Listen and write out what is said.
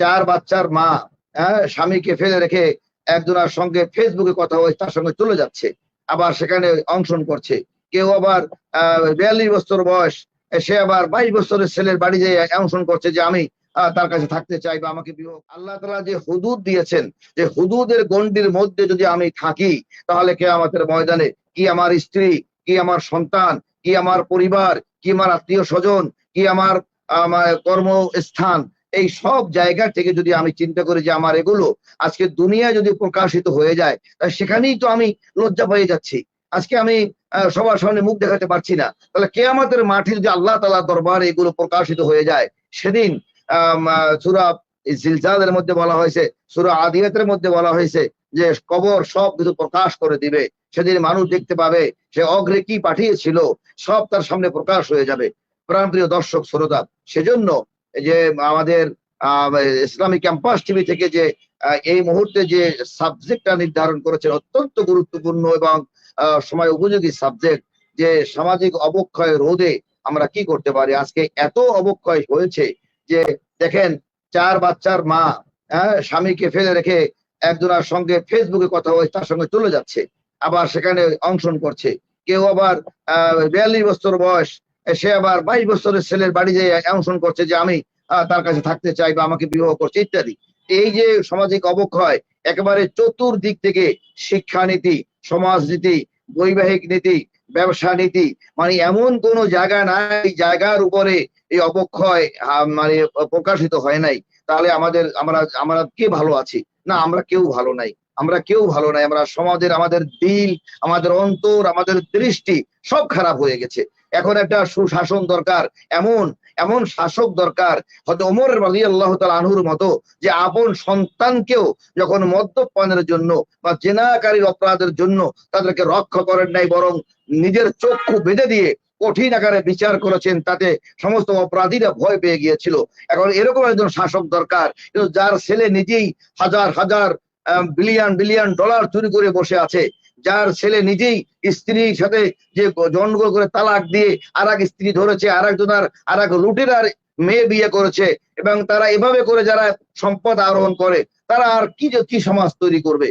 চার বাচ্চার মা হ্যাঁ স্বামীকে ফেলে রেখে একজনের সঙ্গে ফেসবুকে কথা বলে তার সঙ্গে চলে যাচ্ছে, আবার সেখানে অংশগ্রহণ করছে। কেউ আবার বিয়াল্লিশ বছর বয়স, সে আবার বাইশ বছরের ছেলের বাড়ি যেয়ে অংশগ্রহণ করছে যে আমি তার কাছে থাকতে চাই বা আমাকে বিবাহ। আল্লাহ তালা যে হুদুদ দিয়েছেন, যে হুদুদের গণ্ডির মধ্যে যদি আমি থাকি, তাহলে কে আমাদের ময়দানে, কি আমার স্ত্রী, কি আমার সন্তান, কি আমার পরিবার, কি আমার আত্মীয় স্বজন, কি আমার কর্মস্থান এই সব জায়গা থেকে যদি আমি চিন্তা করি যে আমার এগুলো আজকে দুনিয়ায় যদি প্রকাশিত হয়ে যায়, তাহলে সেখানেই তো আমি লজ্জা পেয়ে যাচ্ছি। আজকে আমি সবার সামনে মুখ দেখাতে পারছি না। তাহলে কে আমাদের মাঠে যদি আল্লাহ তালা দরবারে এগুলো প্রকাশিত হয়ে যায়, সেদিন সুরা জিলজাদের মধ্যে বলা হয়েছে, সুরা আদিয়াতের মধ্যে বলা হয়েছে যে কবর সব কিছু প্রকাশ করে দিবে। সেদিন মানুষ দেখতে পাবে সে অগ্রে কি পাঠিয়েছিল, সব তার সামনে প্রকাশ হয়ে যাবে। প্রাণপ্রিয় দর্শক, শ্রোতা, সেজন্য যে আমাদের ইসলামী ক্যাম্পাস টিভি থেকে যে এই মুহূর্তে যে সাবজেক্টটা নির্ধারণ করেছেন অত্যন্ত গুরুত্বপূর্ণ এবং সময় উপযোগী সাবজেক্ট, যে সামাজিক অবক্ষয় রোধে আমরা কি করতে পারি? আজকে এত অবক্ষয় হয়েছে যে, দেখেন, চার বাচ্চার মা হ্যাঁ স্বামীকে ফেলে রেখে একজনের সঙ্গে ফেসবুকে কথা বলে তার সঙ্গে চলে যাচ্ছে, আবার সেখানে অংশগ্রহণ করছে। কেউ আবার, আহ, বিয়াল্লিশ বছর বয়স সে আবার বাইশ বছরের ছেলের বাড়ি যেয়ে অংশগ্রহণ করছে যে আমি তার কাছে থাকতে চাই বা আমাকে বিবাহ করছে, ইত্যাদি। এই যে সামাজিক অবক্ষয়, একেবারে চতুর্দিক থেকে শিক্ষানীতি, সমাজনীতি, বৈবাহিক নীতি, ব্যবসা নীতি মানে এমন কোন জায়গা নাই, জায়গার উপরে এই অবক্ষয় মানে প্রকাশিত হয় নাই। তাহলে আমাদের, আমরা আমরা কে ভালো আছি? না, আমরা কেউ ভালো নাই। আমরা কেউ ভালো নাই, আমরা সমাজের, আমাদের দিল, আমাদের অন্তর, আমাদের দৃষ্টি সব খারাপ হয়ে গেছে। এখন একটা সুশাসন দরকার, এমন এমন শাসক দরকার, হয়তো ওমর রাজি আল্লাহ আনহুর মতো যে আপন সন্তানকেও যখন মদ্যপানের জন্য বা জেনাকারীর অপরাধের জন্য তাদেরকে রক্ষা করেন নাই, বরং নিজের চক্ষু বেঁধে দিয়ে কঠিন আকারে বিচার করেছেন, তাতে সমস্ত অপরাধীরা ভয় পেয়ে গিয়েছিল। এখন এরকম একজন শাসক দরকার, কিন্তু যার ছেলে নিজেই হাজার হাজার বিলিয়ন বিলিয়ন ডলার চুরি করে বসে আছে। যার ছেলে নিজেই স্ত্রীর সাথে যে জন্মগ্রহণ করে তালাক দিয়ে আর এক স্ত্রী ধরেছে আর একজনের আর এক লুটেরার মেয়ে বিয়ে করেছে এবং তারা এভাবে করে যারা সম্পদ আরোহণ করে, তারা আর কি কি সমাজ তৈরি করবে?